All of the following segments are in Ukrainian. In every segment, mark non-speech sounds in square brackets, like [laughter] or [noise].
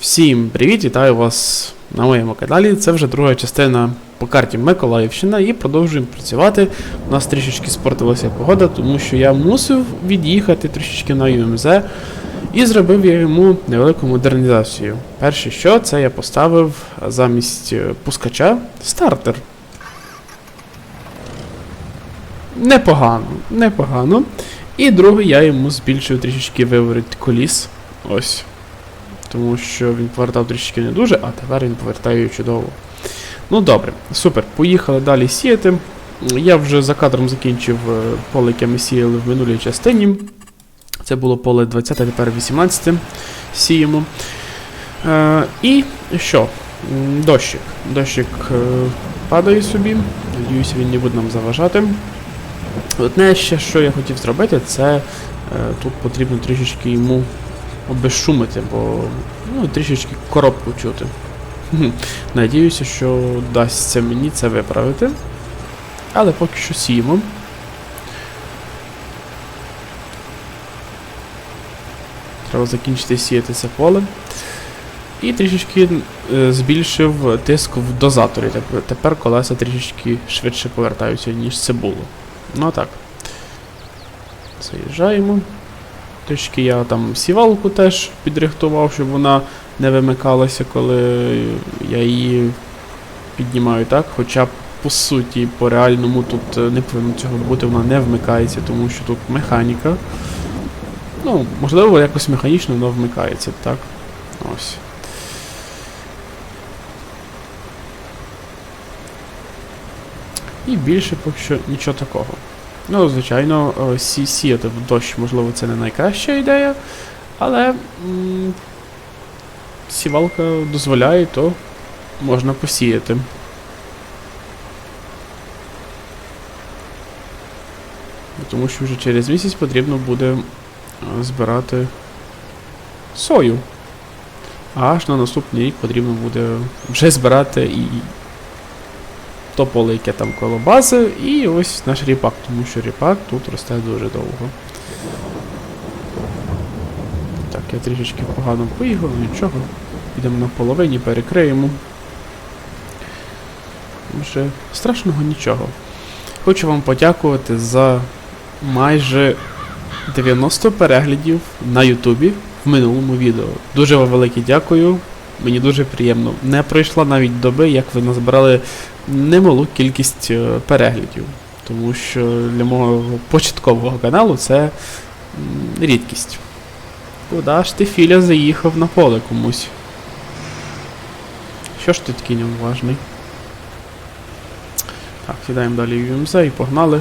Всім привіт, вітаю вас на моєму каналі. Це вже друга частина по карті Миколаївщина і продовжуємо працювати. У нас трішечки спортилася погода, тому що я мусив від'їхати трішечки на ЮМЗ і зробив я йому невелику модернізацію. Перше, що це я поставив замість е, пускача стартер. Непогано, непогано. І друге, я йому збільшив трішечки виворіт коліс. Ось тому що він повертав трішки не дуже, а тепер він повертає чудово. Ну добре, супер. Поїхали далі сіяти. Я вже за кадром закінчив е, поле, яке ми сіяли в минулій частині. Це було поле 20, тепер 18 сіємо. Е, і що? Дощик. Дощик е, падає собі. Надіюся, він не буде нам заважати. Одне ще, що я хотів зробити, це е, тут потрібно трішечки йому обезшумити, бо ну, трішечки коробку чути. Надіюся, що вдасться мені це виправити. Але поки що сіємо. Треба закінчити сіяти це поле. І трішечки е, збільшив тиск в дозаторі. Тепер колеса трішечки швидше повертаються, ніж це було. Ну так. Заїжджаємо. Трішки я там сівалку теж підрихтував, щоб вона не вимикалася, коли я її піднімаю, так? Хоча, по суті, по реальному тут е, не повинно цього бути, вона не вмикається, тому що тут механіка. Ну, можливо, якось механічно воно вмикається, так? Ось. І більше поки що нічого такого. Ну, звичайно, е, сі сіяти в дощ, можливо, це не найкраща ідея, але м, сівалка дозволяє, то можна посіяти. Тому що вже через місяць потрібно буде е, збирати сою. А аж на наступний рік потрібно буде вже збирати і то поле, яке там коло бази, і ось наш ріпак, тому що ріпак тут росте дуже довго. Так, я трішечки погано поїхав, нічого. Підемо на половині, перекриємо. Вже страшного нічого. Хочу вам подякувати за майже 90 переглядів на Ютубі в минулому відео. Дуже вам велике дякую. Мені дуже приємно. Не пройшла навіть доби, як ви назбирали немалу кількість е, переглядів. Тому що для мого початкового каналу це рідкість. Куда ж ти Філя заїхав на поле комусь? Що ж ти такий неуважний? Так, сідаємо далі в UMZ і погнали.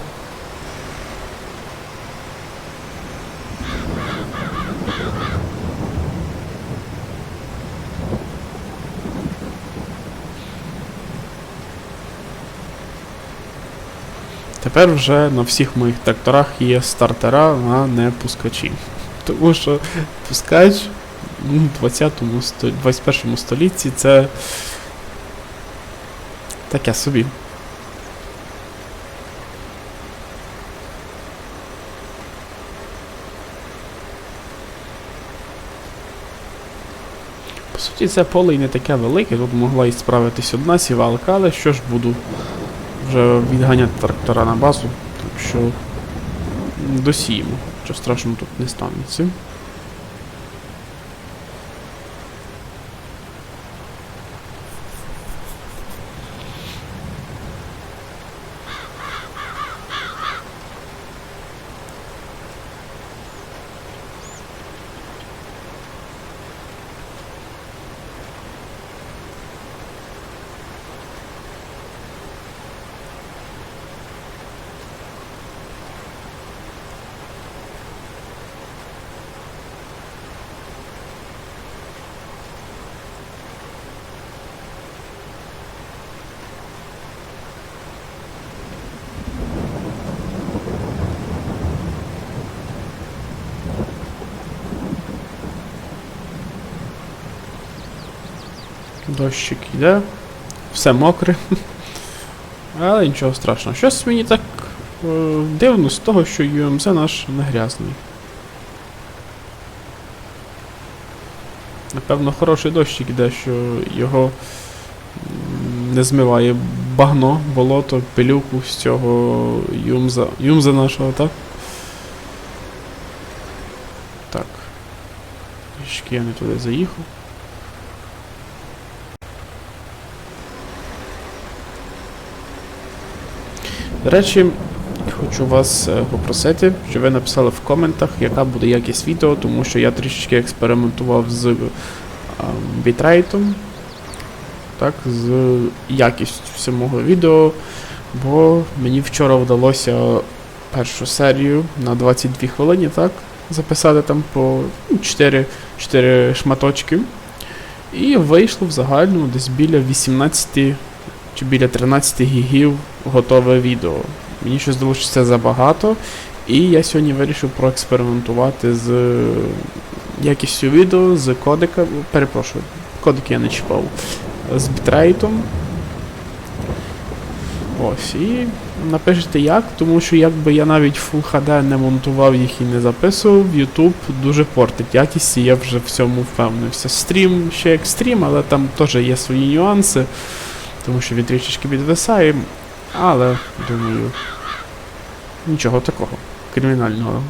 Тепер вже на всіх моїх тракторах є стартера, а не пускачі. Тому що пускач ну, в 20 сто... 21 столітті це таке собі. По суті, це поле і не таке велике, тут могла і справитись одна сівалка, але що ж буду вже відганяти трактора на базу, так що досіємо. Що страшного тут не станеться. Дощик йде, все мокре. Але нічого страшного. Щось мені так е, дивно з того, що UMZ наш не грязний. Напевно, хороший дощик іде, що його не змиває багно, болото, пилюку з цього юмза, юмза нашого, так? Так. Трішки я не туди заїхав. До речі, хочу вас е, попросити, щоб ви написали в коментах, яка буде якість відео, тому що я трішечки експериментував з ем, бітрейтом, так, з якістю самого відео, бо мені вчора вдалося першу серію на 22 хвилини, так, записати там по ну, 4, 4 шматочки. І вийшло в загальному десь біля 18 чи біля 13 гігів готове відео. Мені щось здалося, що це забагато. І я сьогодні вирішив проекспериментувати з е, якістю відео, з кодика. Перепрошую, кодик я не чіпав. З бітрейтом. Ось, і напишете як, тому що якби я навіть Full HD не монтував їх і не записував, YouTube дуже портить якість, і я вже в цьому впевнився. Стрім ще як стрім, але там теж є свої нюанси, тому що він трішечки підвисає, але думаю, нічого такого кримінального.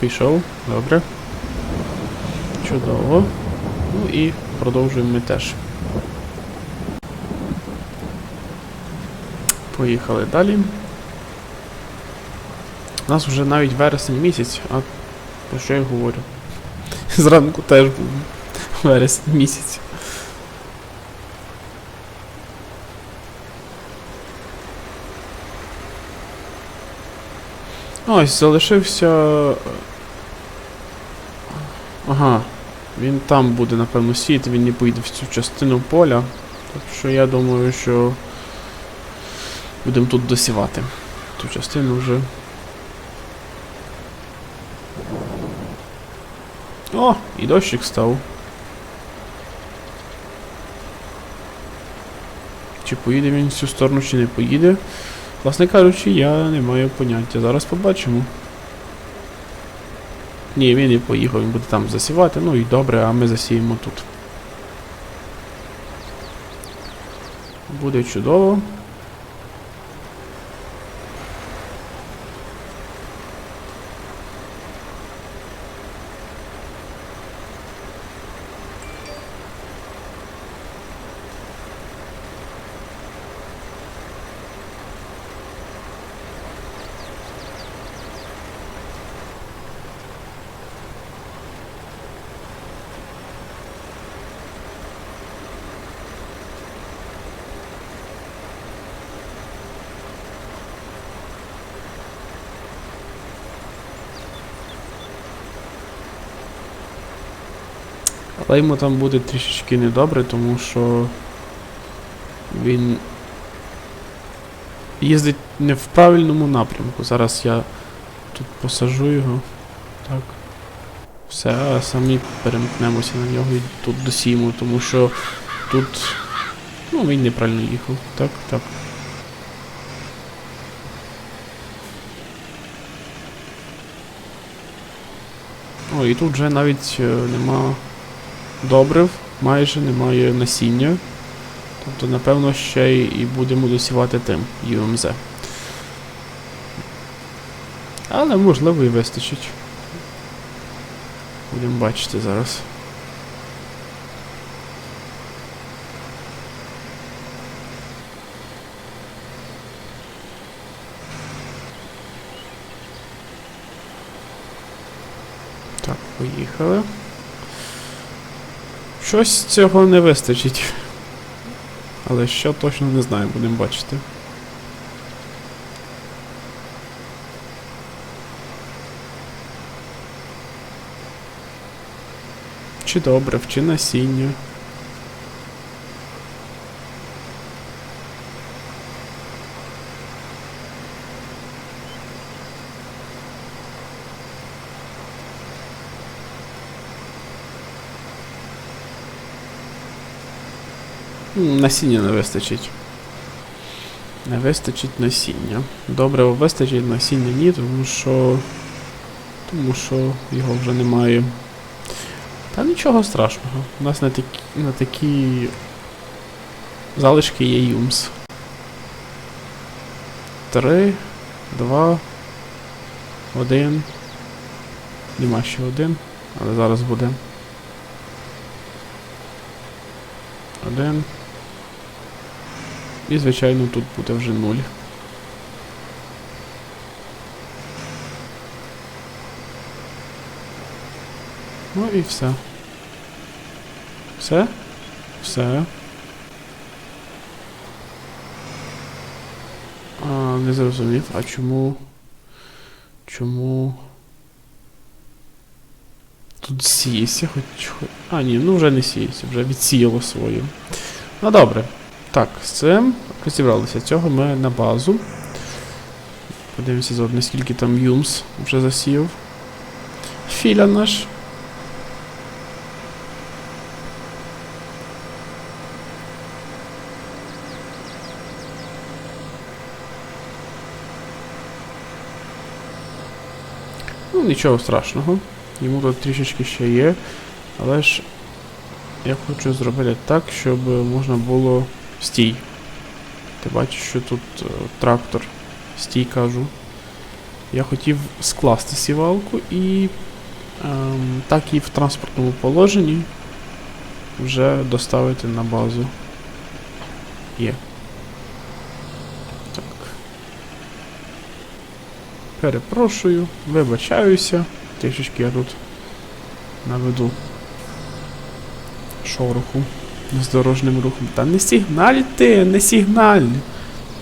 Пішов, добре. Чудово. Ну і продовжуємо ми теж. Поїхали далі. У нас вже навіть вересень місяць, а про що я говорю? [laughs] Зранку теж був вересень місяць. Ось, залишився. Ага. Він там буде, напевно, сіяти, він не поїде в цю частину поля. Так що я думаю, що будемо тут досівати. Ту частину вже. О, і дощик став. Чи поїде він в цю сторону, чи не поїде. Власне кажучи, я не маю поняття. Зараз побачимо. Ні, він і поїхав, він буде там засівати, ну і добре, а ми засіємо тут. Буде чудово. Але йому там буде трішечки недобре, тому що він їздить не в правильному напрямку. Зараз я тут посажу його. Так. Все, а самі перемкнемося на нього і тут досіємо, тому що тут. Ну, він неправильно їхав. Так, так. О, і тут вже навіть е, нема добрив, майже немає насіння. Тобто, напевно, ще і будемо досівати тим UMZ. Але можливо і вистачить. Будемо бачити зараз. Так, поїхали. Щось цього не вистачить. Але що точно не знаю, будемо бачити. Чи добре, чи насіння. Насіння не вистачить. Не вистачить насіння. Добре, вистачить насіння ні, тому що. Тому що його вже немає. Та нічого страшного. У нас на такі, на такі залишки є юмс. Три, два, один. Нема ще один, але зараз буде. Один. І, звичайно, тут буде вже нуль. Ну і все. Все? Все. А, не зрозумів. А чому. Чому. Тут сіється, хоч. А, ні, ну вже не сіється, вже відсіяло свою. Ну добре. Так, з цим розібралися. Цього ми на базу. Подивимося заодно, скільки там Юмс вже засів. Філя наш. Ну, нічого страшного. Йому тут трішечки ще є. Але ж я хочу зробити так, щоб можна було стій. Ти бачиш, що тут е, трактор. Стій кажу. Я хотів скласти сівалку і ем, так і в транспортному положенні вже доставити на базу. Є. Так. Перепрошую, вибачаюся. Трішечки я тут наведу шороху з дорожнім рухом. Та не сигналь ти, не сигналь.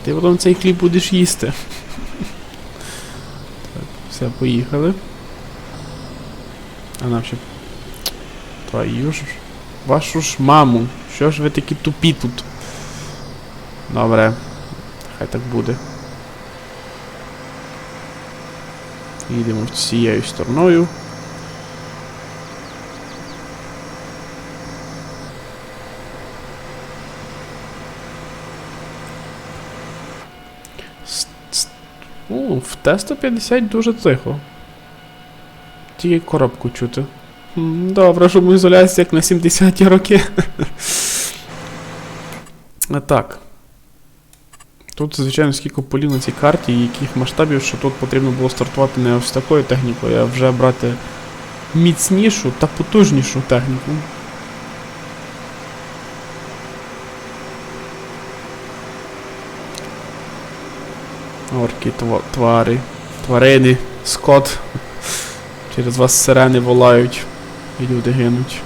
Ти потім цей хліб будеш їсти. [laughs] Так, все, поїхали. А нам ще. Твою ж. Вашу ж маму. Що ж ви такі тупі тут? Добре. Хай так буде. Їдемо цією стороною. С- с- О, в Т-150 дуже тихо. Тільки коробку чути. Добре, шумоізоляція як на 70-ті роки. [laughs] Так. Тут, звичайно, скільки полів на цій карті і яких масштабів, що тут потрібно було стартувати не ось такою технікою, а вже брати міцнішу та потужнішу техніку. Орки, тва- твари, тварини, скот. Через вас сирени волають і люди гинуть.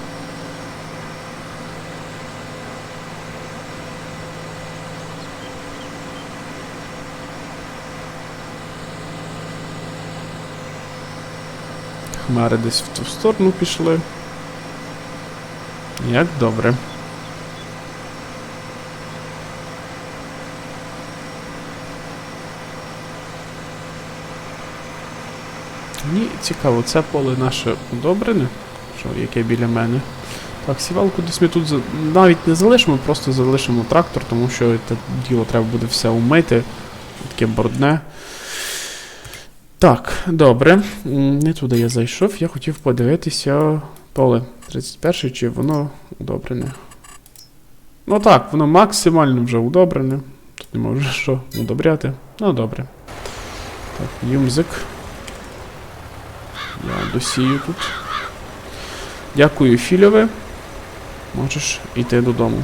Хмари десь в ту сторону пішли. Як добре. Мені цікаво, це поле наше удобрене, що яке біля мене. Так, сівалку десь ми тут за- навіть не залишимо, просто залишимо трактор, тому що це діло треба буде все умити. Таке брудне. Так, добре. Не туди я зайшов. Я хотів подивитися поле 31 чи воно удобрене. Ну так, воно максимально вже удобрене. Тут нема вже що удобряти. Ну добре. Так, юмзик. Я досію тут. Дякую, Фільове. Можеш йти додому.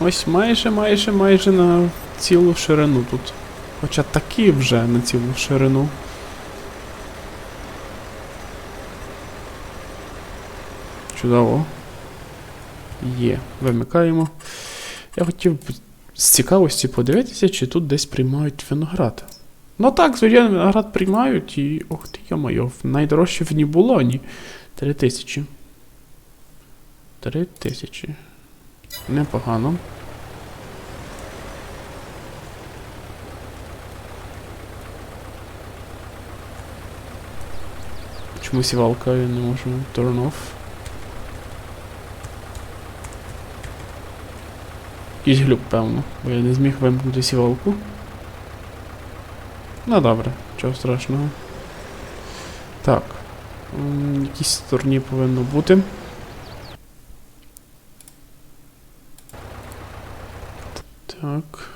Ось майже, майже, майже на цілу ширину тут. Хоча таки вже на цілу ширину. Чудово. Є. Вимикаємо. Я хотів б з цікавості подивитися, чи тут десь приймають виноград. Ну так, звичайно, виноград приймають і. Ох ти йо-моє, найдорожче в Нібулоні. Три тисячі. Три тисячі. Непогано. Чому сівалка я не можу turn off? Якийсь глюк, певно, бо я не зміг вимкнути сівалку. Ну добре, чого страшного. Так. якійсь стороні повинно бути. Так.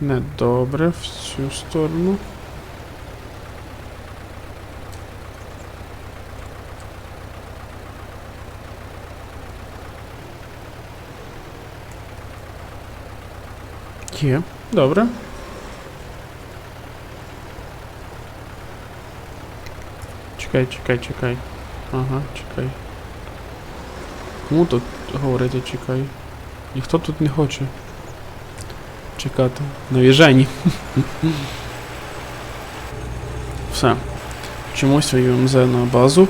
Недобре в цю сторону. Є, добре. Чекай, чекай, чекай. Ага, чекай. Кому тут говорити чекай? Ніхто тут не хоче чекати. На в'їжджанні. [laughs] Все. Вчимося ЮМЗ на базу.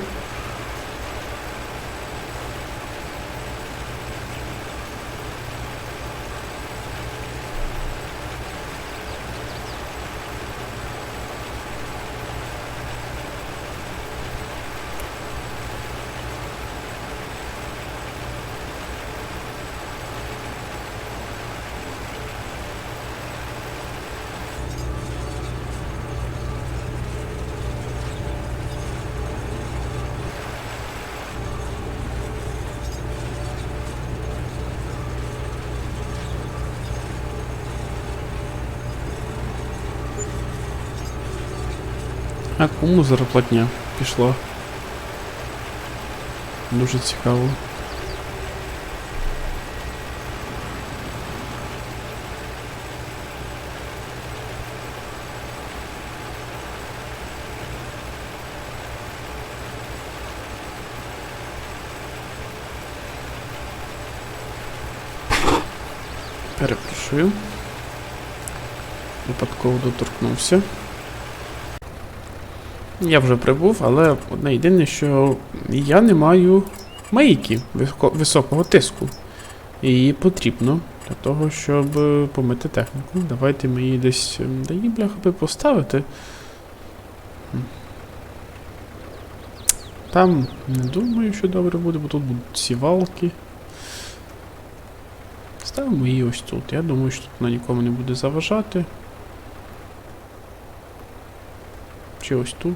А кому зарплатня пішла? Дуже цікаво. Перепрошую. Випадково доторкнувся. Я вже прибув, але одне єдине, що я не маю мийки високого тиску. Її потрібно для того, щоб помити техніку. Давайте ми її десь. ем, Де її бляха би поставити. Там не думаю, що добре буде, бо тут будуть сівалки. Ставимо її ось тут. Я думаю, що тут вона нікому не буде заважати. Чи ось тут.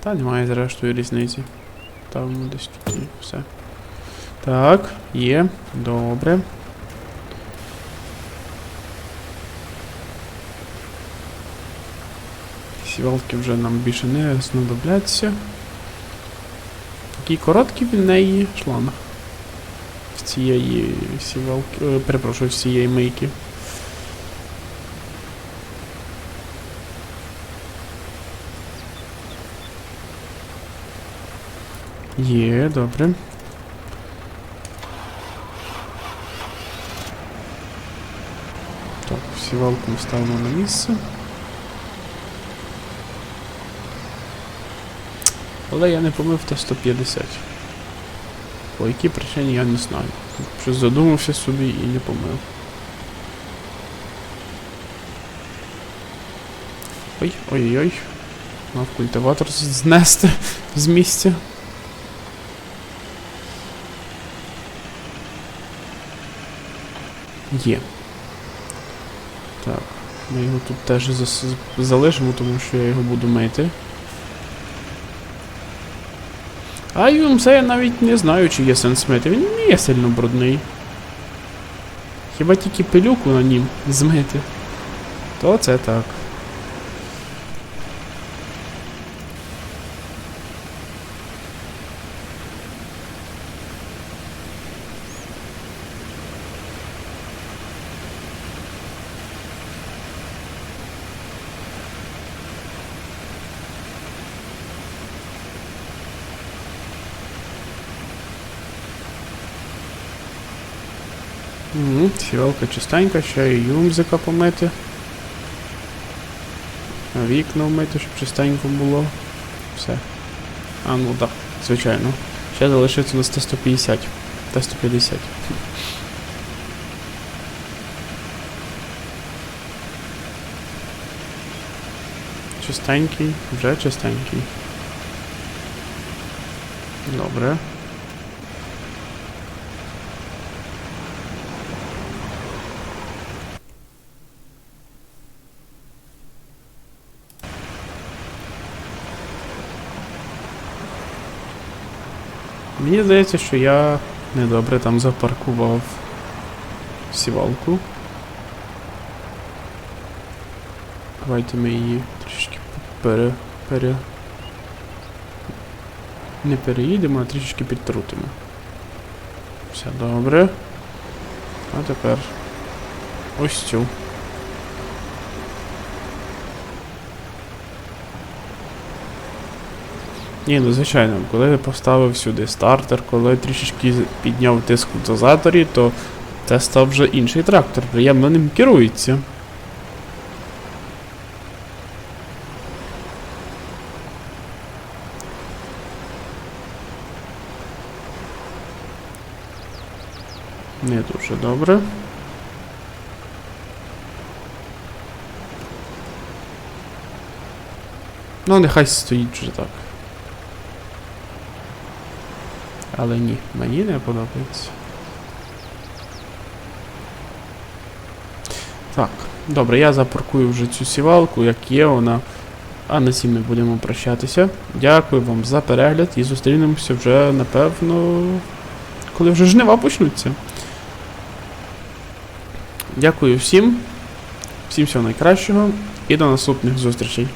Та немає зрештою різниці. Там десь тут і все. Так, є. Добре. Сівалки вже нам більше не знадобляться. Такий короткий в неї шланг. В цієї сівалки. Е, перепрошую, в цієї мийки. Є, добре. Так, сівалку ми ставимо на місце. Але я не помив Т-150. По якій причині я не знаю. Щось задумався собі і не помив. Ой, ой-ой-ой. Мав культиватор знести з місця. Є. Так, ми його тут теж залишимо, тому що я його буду мити. А UMC я навіть не знаю, чи є сенс мити. Він не є сильно брудний. Хіба тільки пилюку на нім змити. То це так. Сівалка чистенька, ще і юмзика помити. Вікна вмити, щоб чистенько було. Все. А, ну так, звичайно. Ще залишиться у нас Т-150. Та 150. Чистенький, вже чистенький. Добре. Мені здається, що я недобре там запаркував сівалку. Давайте ми її трішки пере, пере... Не переїдемо, а трішки підтрутимо. Все добре. А тепер ось цю. Ні, ну звичайно, коли я поставив сюди стартер, коли трішечки підняв тиск в дозаторі, то це став вже інший трактор, приємно ним керується. Не дуже добре. Ну, нехай стоїть вже так. Але ні, мені не подобається. Так, добре, я запаркую вже цю сівалку, як є вона. А на цім ми будемо прощатися. Дякую вам за перегляд і зустрінемося вже, напевно, коли вже жнива почнуться. Дякую всім. Всім всього найкращого і до наступних зустрічей.